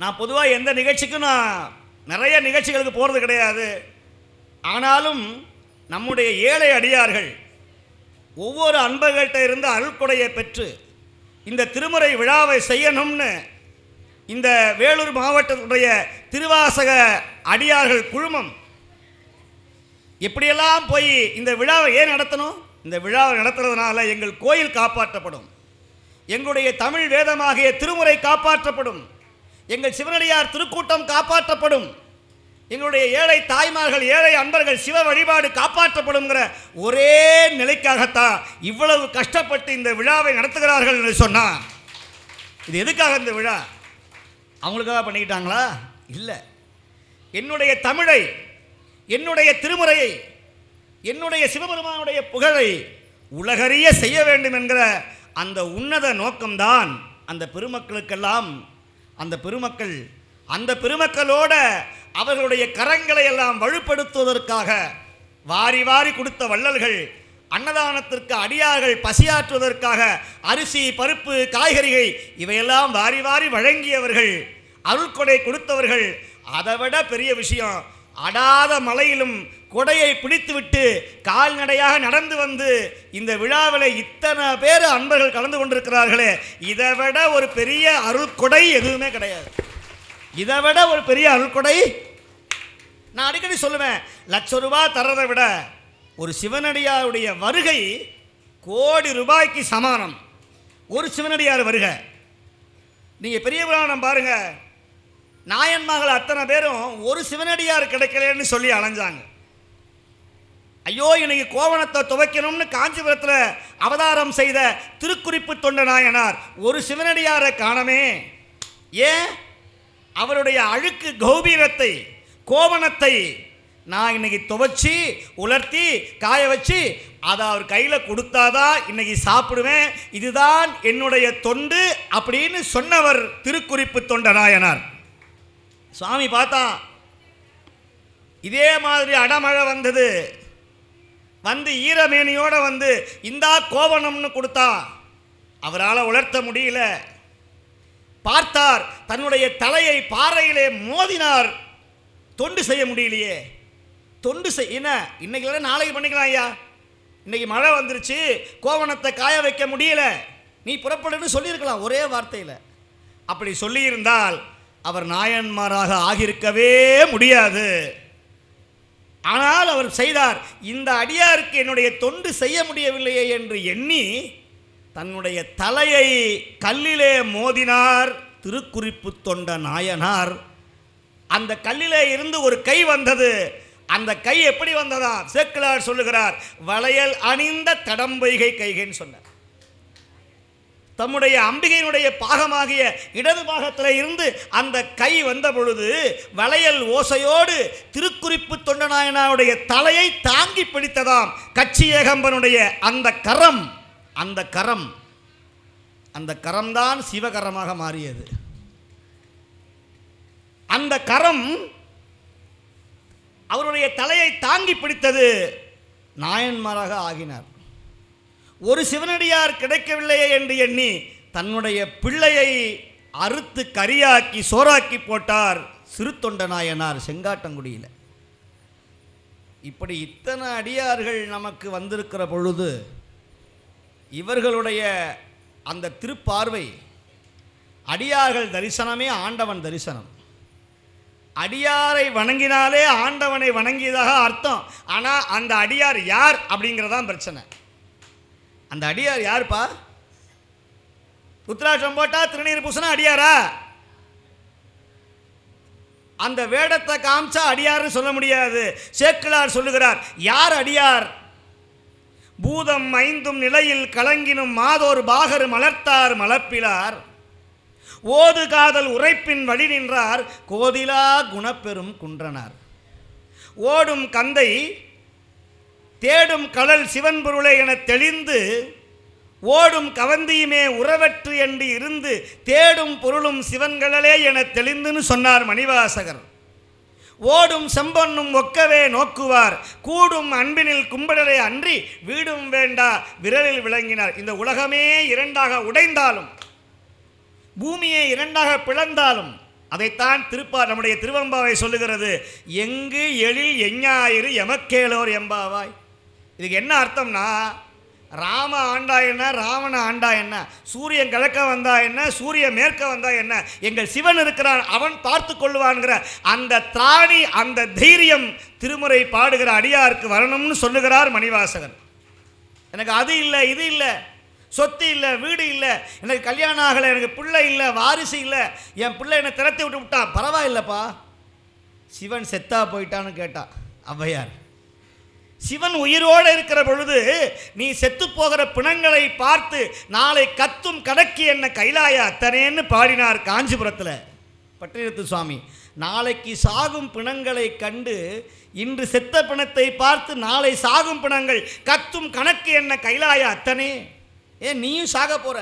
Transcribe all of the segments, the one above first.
நான் பொதுவாக எந்த நிகழ்ச்சிக்கும் நான் நிறைய நிகழ்ச்சிகளுக்கு போகிறது கிடையாது. ஆனாலும் நம்முடைய ஏழை அடியார்கள் ஒவ்வொரு அன்பர்கள்ட்ட இருந்து அருள்கொடையை பெற்று இந்த திருமுறை விழாவை செய்யணும்னு இந்த வேலூர் மாவட்டத்துடைய திருவாசக அடியார்கள் குழுமம் எப்படியெல்லாம் போய் இந்த விழாவை ஏன் நடத்தணும்? இந்த விழாவை நடத்துறதுனால எங்கள் கோயில் காப்பாற்றப்படும். எங்களுடைய தமிழ் வேதமாகிய திருமுறை காப்பாற்றப்படும். எங்கள் சிவனடியார் திருக்கூட்டம் காப்பாற்றப்படும். எங்களுடைய ஏழை தாய்மார்கள் ஏழை அன்பர்கள் சிவ வழிபாடு காப்பாற்றப்படும்ங்கிற ஒரே நிலைக்காகத்தான் இவ்வளவு கஷ்டப்பட்டு இந்த விழாவை நடத்துகிறார்கள் என்று சொன்னால் இது எதுக்காக இந்த விழா? அவங்களுக்காக பண்ணிக்கிட்டாங்களா? இல்லை. என்னுடைய தமிழை என்னுடைய திருமுறையை என்னுடைய சிவபெருமானுடைய புகழை உலகறிய செய்ய வேண்டும் என்கிற அந்த உன்னத நோக்கம்தான் அந்த பெருமக்களுக்கெல்லாம் அந்த பெருமக்கள் அந்த பெருமக்களோட அவர்களுடைய கரங்களை எல்லாம் வலுப்படுத்துவதற்காக வாரி வாரி கொடுத்த வள்ளல்கள் அன்னதானத்திற்கு அடியார்கள் பசியாற்றுவதற்காக அரிசி பருப்பு காய்கறிகள் இவையெல்லாம் வாரி வாரி வழங்கியவர்கள் அருள்கொடை கொடுத்தவர்கள். அதை விட பெரிய விஷயம் அடாத மலையிலும் கொடையை பிடித்துவிட்டு கால்நடையாக நடந்து வந்து இந்த விழாவில் இத்தனை பேர் அன்பர்கள் கலந்து கொண்டிருக்கிறார்களே இதை விட ஒரு பெரிய அருள்கொடை எதுவுமே கிடையாது. இதை விட ஒரு பெரிய அருள்கொடை நான் அடிக்கடி சொல்லுவேன் லட்ச ரூபாய் தர்றதை விட ஒரு சிவனடியாருடைய வருகை கோடி ரூபாய்க்கு சமானம். ஒரு சிவனடியார் வருக. நீங்கள் பெரிய புராணம் பாருங்க. நாயன்மகள் அத்தனை பேரும் ஒரு சிவனடியார் கிடைக்கலன்னு சொல்லி அலைஞ்சாங்க. ஐயோ இன்னைக்கு கோவணத்தை துவைக்கணும்னு காஞ்சிபுரத்தில் அவதாரம் செய்த திருக்குறிப்பு தொண்ட நாயனார் ஒரு சிவனடியாரை காணமே. ஏன்? அவருடைய அழுக்கு கௌபீரத்தை கோவணத்தை நான் இன்னைக்கு துவைச்சி உலர்த்தி காய வச்சு அதை அவர் கையில் கொடுத்தாதான் இன்னைக்கு சாப்பிடுவேன். இதுதான் என்னுடைய தொண்டு அப்படின்னு சொன்னவர் திருக்குறிப்பு தொண்ட நாயனார் சுவாமி பார்த்தா இதே மாதிரி அடமழை வந்தது. வந்து ஈரமேனியோட வந்து இந்தா கோவணம்னு கொடுத்தா அவரால் உலர்த்த முடியல. பார்த்தார் தன்னுடைய தலையை பாறையிலே மோதினார். தொண்டு செய்ய முடியலையே. தொண்டு செய் என்ன? இன்னைக்கு இல்லை நாளைக்கு பண்ணிக்கலாம் ஐயா. இன்னைக்கு மழை வந்துருச்சு கோவணத்தை காய வைக்க முடியல. நீ புறப்படுன்னு சொல்லியிருக்கலாம் ஒரே வார்த்தையில். அப்படி சொல்லியிருந்தால் அவர் நாயன்மாராக ஆகியிருக்கவே முடியாது. ஆனால் அவர் செய்தார் இந்த அடியாருக்கு என்னுடைய தொண்டு செய்ய முடியவில்லையே என்று எண்ணி தன்னுடைய தலையை கல்லிலே மோதினார் திருக்குறிப்பு தொண்ட நாயனார். அந்த கல்லிலே இருந்து ஒரு கை வந்தது. அந்த கை எப்படி வந்ததா? சேக்கலார் சொல்லுகிறார் வளையல் அணிந்த தடம்பைகை கைகைன்னு சொன்னார். தம்முடைய அம்பிகையினுடைய பாகமாகிய இடது பாகத்தில் இருந்து அந்த கை வந்த பொழுது வளையல் ஓசையோடு திருக்குறிப்பு தொண்டநாயனாவுடைய தலையை தாங்கி பிடித்ததாம் கட்சி ஏகம்பனுடைய அந்த கரம். அந்த கரம். அந்த கரம்தான் சிவகரமாக மாறியது. அந்த கரம் அவருடைய தலையை தாங்கி பிடித்தது நாயன்மாராக ஆகினார். ஒரு சிவனடியார் கிடைக்கவில்லையே என்று எண்ணி தன்னுடைய பிள்ளையை அறுத்து கரியாக்கி சோறாக்கி போட்டார் சிறுத்தொண்ட நாயனார் செங்காட்டங்குடியில். இப்படி இத்தனை அடியார்கள் நமக்கு வந்திருக்கிற பொழுது இவர்களுடைய அந்த திருப்பார்வை அடியார்கள் தரிசனமே ஆண்டவன் தரிசனம். அடியாரை வணங்கினாலே ஆண்டவனை வணங்கியதாக அர்த்தம். ஆனால் அந்த அடியார் யார் அப்படிங்கிறதான் பிரச்சனை. அந்த அடியார் யாருப்பா? உத்ராட்சம் போட்டா திருநீர் பூசினா அடியாரா? அந்த வேடத்தை காமிச்சா அடியார்னு சொல்ல முடியாது. சேக்கிழார் சொல்லுகிறார் யார் அடியார்? பூதம் ஐந்தும் நிலையில் கலங்கினும் மாதோர் பாகர் மலர்த்தார் மலப்பிலார் ஓது காதல் உரைப்பின் வழி நின்றார் கோதிலா குணப்பெரும் குன்றனார். ஓடும் கந்தை தேடும் கடல் சிவன் பொருளை என தெளிந்து ஓடும் கவந்தியுமே உறவற்று என்று இருந்து தேடும் பொருளும் சிவன்களே என தெளிந்துன்னு சொன்னார் மணிவாசகர். ஓடும் செம்பொன்னும் ஒக்கவே நோக்குவார் கூடும் அன்பினில் கும்பிடலே அன்றி வீடும் வேண்டா விரலில் விளங்கினார். இந்த உலகமே இரண்டாக உடைந்தாலும் பூமியை இரண்டாக பிளந்தாலும் அதைத்தான் திருப்பா நம்முடைய திருவம்பாவை சொல்லுகிறது எங்கு எழில் எஞ்ஞாயிறு எமக்கேலோர் எம்பாவாய்? இதுக்கு என்ன அர்த்தம்னா ராம ஆண்டா என்ன ராவண ஆண்டா என்ன சூரியன் கிழக்க வந்தா என்ன சூரியன் மேற்க வந்தா என்ன எங்கள் சிவன் இருக்கிறான் அவன் பார்த்து கொள்ளுவான்கிற அந்த திராணி அந்த தைரியம் திருமுறை பாடுகிற அடியாருக்கு வரணும்னு சொல்லுகிறார் மணிவாசகன். எனக்கு அது இல்லை இது இல்லை சொத்து இல்லை வீடு இல்லை எனக்கு கல்யாணம் ஆகலை எனக்கு பிள்ளை இல்லை வாரிசு இல்லை என் பிள்ளை என்னை திரத்தி விட்டு விட்டான். பரவாயில்லப்பா. சிவன் செத்தா போயிட்டான்னு கேட்டான் ஔவையார். சிவன் உயிரோடு இருக்கிற பொழுது நீ செத்து போகிற பிணங்களை பார்த்து நாளை கத்தும் கடக்கி என்ன கைலாய அத்தனேன்னு பாடினார் காஞ்சிபுரத்தில். பட்டினத்து சுவாமி நாளைக்கு சாகும் பிணங்களை கண்டு இன்று செத்த பிணத்தை பார்த்து நாளை சாகும் பிணங்கள் கத்தும் கணக்கு என்ன கைலாய அத்தனே? ஏன் நீயும் சாக போற.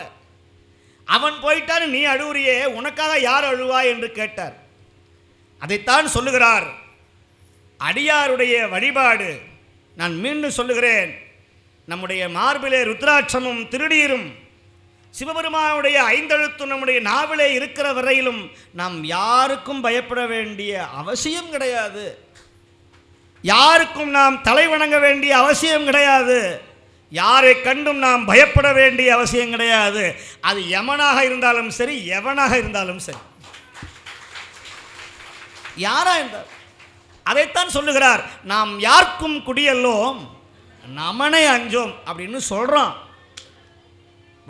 அவன் போயிட்டான்னு நீ அழுவுறியே உனக்காக யார் அழுவா என்று கேட்டார். அதைத்தான் சொல்லுகிறார். அடியாருடைய வழிபாடு நான் மீண்டும் சொல்லுகிறேன் நம்முடைய மார்பிலே ருத்ராட்சமும் திருநீரும் சிவபெருமானுடைய ஐந்தெழுத்து நம்முடைய நாவிலே இருக்கிற வரையிலும் நாம் யாருக்கும் பயப்பட வேண்டிய அவசியம் கிடையாது. யாருக்கும் நாம் தலை வணங்க வேண்டிய அவசியம் கிடையாது. யாரை கண்டும் நாம் பயப்பட வேண்டிய அவசியம் கிடையாது. அது யமனாக இருந்தாலும் சரி எவனாக இருந்தாலும் சரி. யாரா இருந்தாலும். அதைத்தான் சொல்லுகிறார். நாம் யாருக்கும் குடியல்லோம் நமனை அஞ்சோம் அப்படின்னு சொல்கிறோம்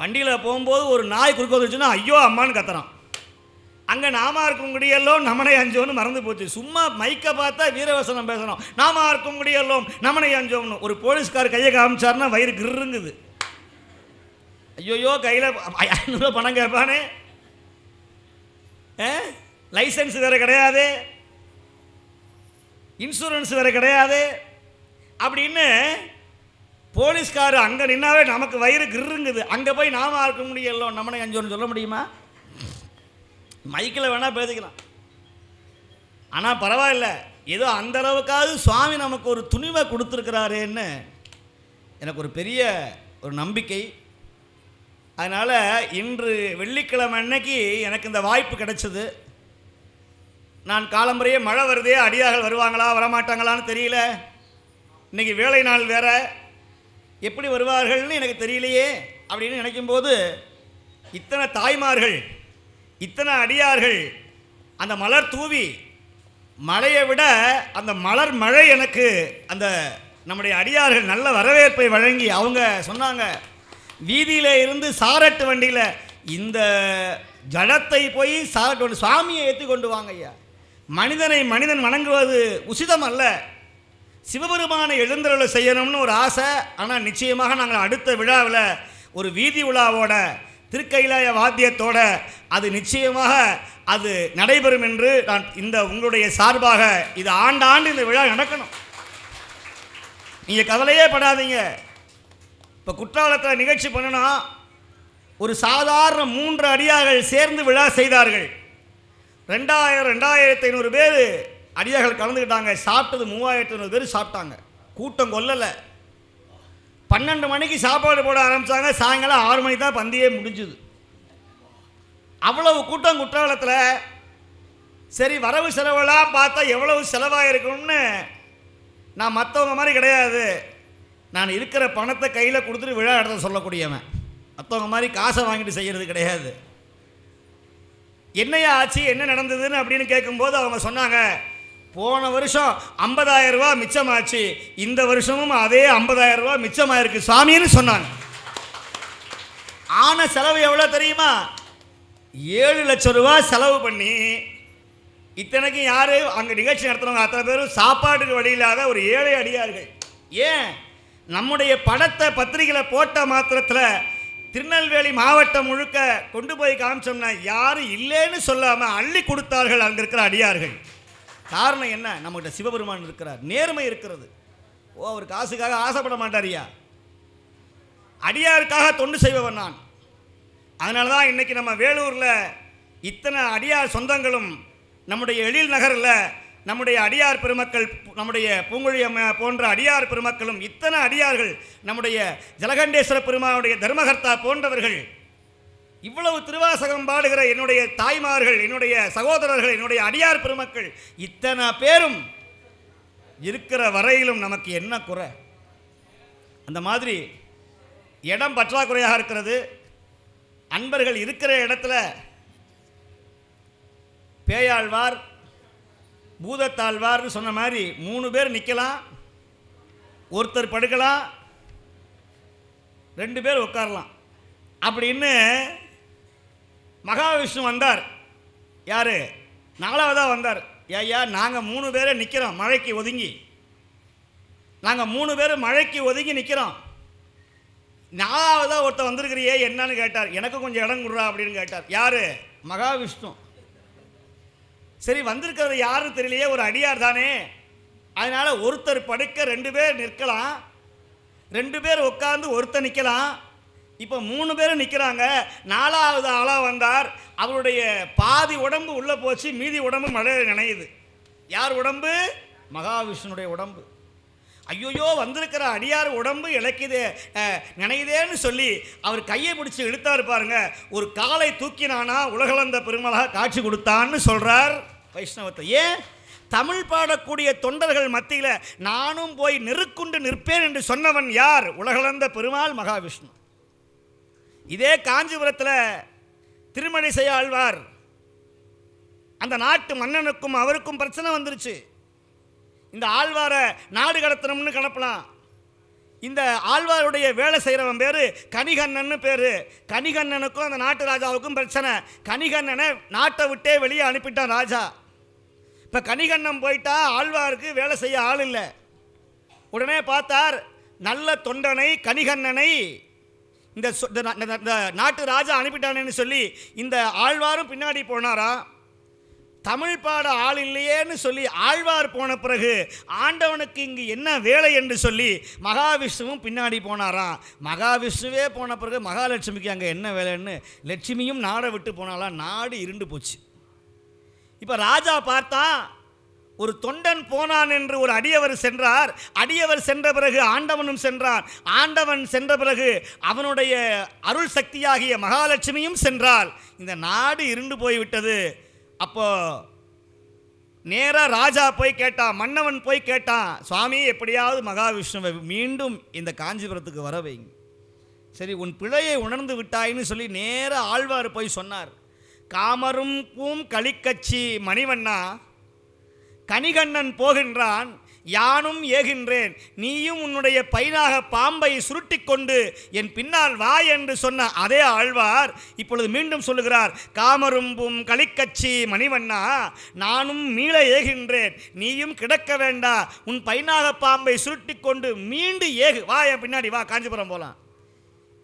வண்டியில் போகும்போது ஒரு நாய் குறுக்க வந்துச்சுன்னா ஐயோ அம்மான்னு கத்துறான். அங்கே நாமா இருக்கும் குடியெல்லாம் நமனை அஞ்சோம்னு மறந்து போச்சு. சும்மா மைக்கை பார்த்தா வீரவசனம் பேசுகிறோம் நாமா இருக்கும் குடியெல்லாம் நமனை அஞ்சோம்னு. ஒரு போலீஸ்கார் கையை காமிச்சார்னா வயிறு கிருங்குது. ஐயோயோ கையில் ஐநூறுரூவா பணம் கேட்பானே? லைசன்ஸ் வேறு கிடையாது? இன்சூரன்ஸ் வேறு கிடையாது. அப்படின்னு போலீஸ்கார் அங்கே நின்னாவே நமக்கு வயிறு கிருங்குது. அங்கே போய் நாம இருக்க முடியல நம்மனை அஞ்சோன்னு சொல்ல முடியுமா? மைக்கில் வேணால் பேசிக்கலாம். ஆனால் பரவாயில்ல. ஏதோ அந்த அளவுக்காவது சுவாமி நமக்கு ஒரு துணிவை கொடுத்துருக்கிறாரேன்னு எனக்கு ஒரு பெரிய ஒரு நம்பிக்கை. அதனால் இன்று வெள்ளிக்கிழமை அன்னைக்கு எனக்கு இந்த வாய்ப்பு கிடைச்சது. நான் காலம்பறையே மழை வருதே அடியார்கள் வருவாங்களா வரமாட்டாங்களான்னு தெரியல. இன்னைக்கு வேலை நாள் வேற. எப்படி வருவார்கள்னு எனக்கு தெரியலையே அப்படின்னு நினைக்கும்போது இத்தனை தாய்மார்கள் இத்தனை அடியார்கள் அந்த மலர் தூவி மழையை விட அந்த மலர் மழை எனக்கு அந்த நம்முடைய அடியார்கள் நல்ல வரவேற்பை வழங்கி அவங்க சொன்னாங்க. வீதியில் இருந்து சாரட்டு வண்டியில் இந்த ஜடத்தை போய் சாரட்டு வண்டி சுவாமியை ஏற்றி கொண்டு வாங்க ஐயா. மனிதனை மனிதன் வணங்குவது உசிதம் அல்ல சிவபெருமானை எழுந்தருளை செய்யணும்னு ஒரு ஆசை. ஆனால் நிச்சயமாக நாங்கள் அடுத்த விழாவில் ஒரு வீதி உலாவோட திருக்கைலாய வாத்தியத்தோட அது நிச்சயமாக அது நடைபெறும் என்று நான் இந்த உங்களுடைய சார்பாக இது ஆண்டாண்டு இந்த விழா நடக்கணும். நீங்கள் கவலையே படாதீங்க. இப்போ குற்றாலத்தில் நிகழ்ச்சி பண்ணுனா ஒரு சாதாரண மூன்று அடியார்கள் சேர்ந்து விழா செய்தார்கள். ரெண்டாயிரம் ரெண்டாயிரத்தி ஐநூறு பேர் அடியார்கள் கலந்துக்கிட்டாங்க. சாப்பிட்டது மூவாயிரத்தி ஐநூறு பேர் சாப்பிட்டாங்க. கூட்டம் கொல்லலை. பன்னெண்டு மணிக்கு சாப்பாடு போட ஆரம்பித்தாங்க சாயங்காலம் ஆறு மணிக்கு தான் பந்தியே முடிஞ்சுது. அவ்வளவு கூட்டம் குற்றாலத்தில். சரி வரவு செலவெல்லாம் பார்த்தா எவ்வளவு செலவாக நான் மற்றவங்க மாதிரி கிடையாது. நான் இருக்கிற பணத்தை கையில் கொடுத்துட்டு விழா இடத்த சொல்லக்கூடியவன். மற்றவங்க மாதிரி காசை வாங்கிட்டு செய்கிறது கிடையாது. என்னையா ஆச்சு? என்ன நடந்ததுன்னு அப்படின்னு கேட்கும்போது அவங்க சொன்னாங்க போன வருஷம் ஐம்பதாயிரம் ரூபா மிச்சமாச்சு. இந்த வருஷமும் அதே ஐம்பதாயிரம் ரூபா மிச்சமாயிருக்கு. சாமின்னு சொன்னாங்க. ஆன செலவு எவ்வளோ தெரியுமா? ஏழு லட்சம் ரூபா செலவு பண்ணி இத்தனைக்கும் யார்? அங்கே நிகழ்ச்சி நடத்துகிறவங்க அத்தனை பேரும் சாப்பாட்டுக்கு வழி இல்லாத ஒரு ஏழை அடியார்கள். ஏன்? நம்முடைய படத்தை பத்திரிகையில் போட்ட மாத்திரத்தில் திருநெல்வேலி மாவட்டம் முழுக்க கொண்டு போய் காமிச்சோம்னா யாரும் இல்லைன்னு சொல்லாமல் அள்ளி கொடுத்தார்கள் அங்கே இருக்கிற அடியார்கள். காரணம் என்ன? நம்மகிட்ட சிவபெருமான் இருக்கிறார். நேர்மை இருக்கிறது. ஓ அவர் காசுக்காக ஆசைப்பட மாட்டாரியா அடியாருக்காக தொண்டு செய்பவன் நான். அதனால தான் இன்றைக்கி நம்ம வேலூரில் இத்தனை அடியார் சொந்தங்களும் நம்முடைய எழில் நகரில் நம்முடைய அடியார் பெருமக்கள் நம்முடைய பூங்குழி போன்ற அடியார் பெருமக்களும் இத்தனை அடியார்கள் நம்முடைய ஜலகண்டேஸ்வர பெருமானுடைய தர்மகர்த்தா போன்றவர்கள். இவ்வளவு திருவாசகம் பாடுகிற என்னுடைய தாய்மார்கள் என்னுடைய சகோதரர்கள் என்னுடைய அடியார் பெருமக்கள் இத்தனை பேரும் இருக்கிற வரையிலும் நமக்கு என்ன குறை? அந்த மாதிரி இடம் பற்றாக்குறையாக இருக்கிறது. அன்பர்கள் இருக்கிற இடத்துல பேயாழ்வார் பூதத்தாழ்வார்னு சொன்ன மாதிரி மூணு பேர் நிற்கலாம் ஒருத்தர் படுக்கலாம் ரெண்டு பேர் உட்காரலாம் அப்படின்னு மகாவிஷ்ணு வந்தார். யார்? நாலாவதாக வந்தார். ஐயா நாங்கள் மூணு பேரே நிற்கிறோம் மழைக்கு ஒதுங்கி. நாங்கள் மூணு பேர் மழைக்கு ஒதுங்கி நிற்கிறோம் நாலாவதாக ஒருத்தர் வந்திருக்கிறியே என்னன்னு கேட்டார். எனக்கு கொஞ்சம் இடம் கொடுறா அப்படின்னு கேட்டார். யார்? மகாவிஷ்ணு. சரி வந்திருக்கிறது யாருன்னு தெரியலையே ஒரு அடியார் தானே. அதனால் ஒருத்தர் படுக்க ரெண்டு பேர் நிற்கலாம். ரெண்டு பேர் உட்காந்து ஒருத்தர் நிற்கலாம். இப்போ மூணு பேரும் நிற்கிறாங்க. நாலாவது ஆளாக வந்தார். அவருடைய பாதி உடம்பு உள்ளே போச்சு. மீதி உடம்பு மழையில் நினையுது. யார் உடம்பு? மகாவிஷ்ணுடைய உடம்பு. ஐயோயோ வந்திருக்கிற அடியார் உடம்பு இழக்குதே நினையுதேன்னு சொல்லி அவர் கையை பிடிச்சி இழுத்தாரு பாருங்க. ஒரு காலை தூக்கினானா உலகளந்த பெருமளாக காட்சி கொடுத்தான்னு சொல்கிறார் வைஷ்ணவத்தை. ஏன்? தமிழ் பாடக்கூடிய தொண்டர்கள் மத்தியில் நானும் போய் நெருக்குண்டு நிற்பேன் என்று சொன்னவன் யார்? உலகளந்த பெருமாள் மகாவிஷ்ணு. இதே காஞ்சிபுரத்தில் திருமணிசை ஆழ்வார் அந்த நாட்டு மன்னனுக்கும் அவருக்கும் பிரச்சனை வந்துருச்சு. இந்த ஆழ்வாரை நாடு கடத்தணும்னு கணப்பலாம். இந்த ஆழ்வாருடைய வேலை செய்கிறவன் பேர் கனிகண்ணன்னு பேர். கணிகண்ணனுக்கும் அந்த நாட்டு ராஜாவுக்கும் பிரச்சனை. கனிகண்ணனை நாட்டை விட்டே வெளியே அனுப்பிட்டான் ராஜா. இப்போ கனிகண்ணன் போயிட்டா ஆழ்வாருக்கு வேலை செய்ய ஆள் இல்லை. உடனே பார்த்தார் நல்ல தொண்டனை கனிகண்ணனை இந்த சொ- இந்த இந்த நாட்டு ராஜா அனுப்பிட்டானேன்னு சொல்லி இந்த ஆழ்வாரும் பின்னாடி போனாராம். தமிழ் பாட ஆள் இல்லையேன்னு சொல்லி ஆழ்வார் போன பிறகு ஆண்டவனுக்கு இங்கு என்ன வேலை என்று சொல்லி மகாவிஷ்ணுவும் பின்னாடி போனாராம். மகாவிஷ்ணுவே போன பிறகு மகாலட்சுமிக்கு அங்கே என்ன வேலைன்னு லட்சுமியும் நாடை விட்டு போனாலாம் நாடு இருண்டு போச்சு. இப்போ ராஜா பார்த்தா ஒரு தொண்டன் போனான் என்று ஒரு அடியவர் சென்றார். அடியவர் சென்ற பிறகு ஆண்டவனும் சென்றான். ஆண்டவன் சென்ற பிறகு அவனுடைய அருள் சக்தியாகிய மகாலட்சுமியும் சென்றால் இந்த நாடு இருண்டு போய்விட்டது. அப்போ நேராக ராஜா போய் கேட்டான் மன்னவன் போய் கேட்டான் சுவாமி எப்படியாவது மகாவிஷ்ணுவை மீண்டும் இந்த காஞ்சிபுரத்துக்கு வர வைங்க. சரி உன் பிழையை உணர்ந்து விட்டாய்ன்னு சொல்லி நேர ஆழ்வார் போய் சொன்னார். காமரும் பூம் களிக்கச்சி மணிவண்ணா கனிகண்ணன் போகின்றான். யானும் ஏகின்றேன். நீயும் உன்னுடைய பைனாக பாம்பை சுருட்டி கொண்டு என் பின்னால் வா என்று சொன்ன அதே ஆழ்வார் இப்பொழுது மீண்டும் சொல்லுகிறார் காமரும்பும் களிக்கச்சி மணிவண்ணா நானும் மீள ஏகின்றேன். நீயும் கிடக்க வேண்டா. உன் பைனாக பாம்பை சுருட்டி கொண்டு மீண்டு ஏகு. வா என் பின்னாடி வா காஞ்சிபுரம் போகலாம்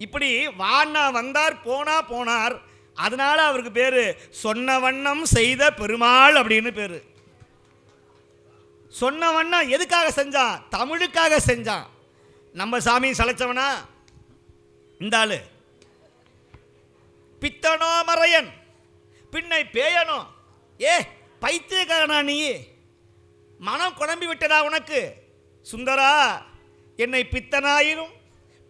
இப்படி வாண்ணா வந்தார் போனா போனார். அதனால் அவருக்கு பேர் சொன்ன வண்ணம் செய்த பெருமாள் அப்படின்னு பேர். சொன்னவன்னா எதுக்காக செஞ்சான்? தமிழுக்காக செஞ்சான். நம்ம சாமி சளைச்சவனா? இந்த ஆளு. பித்தனோ மறையன் பின்னை பேயனோ. ஏ பைத்தியக்காரனா நீ? மனம் குழம்பி விட்டதா உனக்கு? சுந்தரா என்னை பித்தனாயினும்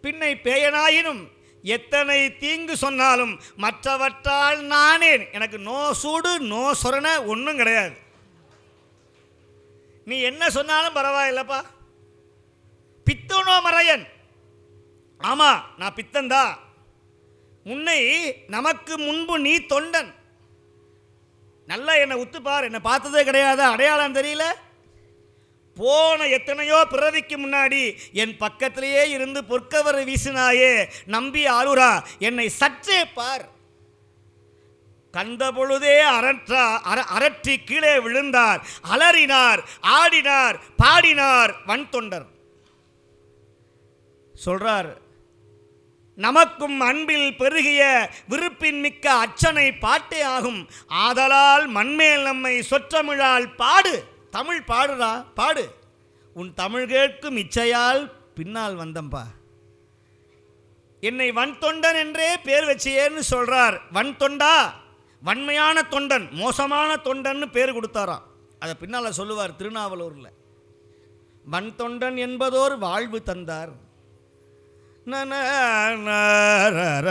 பின்னை பேயனாயினும் எத்தனை தீங்கு சொன்னாலும் மற்றவற்றால் நானேன். எனக்கு நோ சூடு நோ சொரண ஒன்றும் கிடையாது. நீ என்ன சொன்னாலும் பரவாயில்லப்பா. பித்தனோ மறையன் ஆமாம் நான் பித்தன்தான் உன்னை நமக்கு முன்பு நீ தொண்டன். நல்லா என்னை உத்துப்பார் என்னை பார்த்ததே கிடையாது. அடையாளம் தெரியல? போன எத்தனையோ பிறவிக்கு முன்னாடி என் பக்கத்திலேயே இருந்து பொற்கவரை வீசினாயே நம்பி ஆளுரா என்னை சற்றே பார். கண்ட பொழுதே அரற்றா அர அரற்றி கீழே விழுந்தார். அலறினார் ஆடினார் பாடினார் வன் தொண்டர் சொல்றார் நமக்கும் அன்பில் பெருகிய விருப்பின் மிக்க அச்சனை பாட்டே ஆகும். ஆதலால் மண்மேல் நம்மை சொற்றமிழால் பாடு. தமிழ் பாடுடா பாடு. உன் தமிழ் கேட்கும் இச்சையால் பின்னால் வந்தம்பா. என்னை வன் தொண்டன் என்றே பேர் வச்சியேன்னு சொல்றார். வன் தொண்டா வன்மையான தொண்டன் மோசமான தொண்டன்னு பேர் கொடுத்தாராம் அதை பின்னால் சொல்லுவார் திருநாவலூரில் வன் தொண்டன் என்பதோர் வாழ்வு தந்தார் நன ர,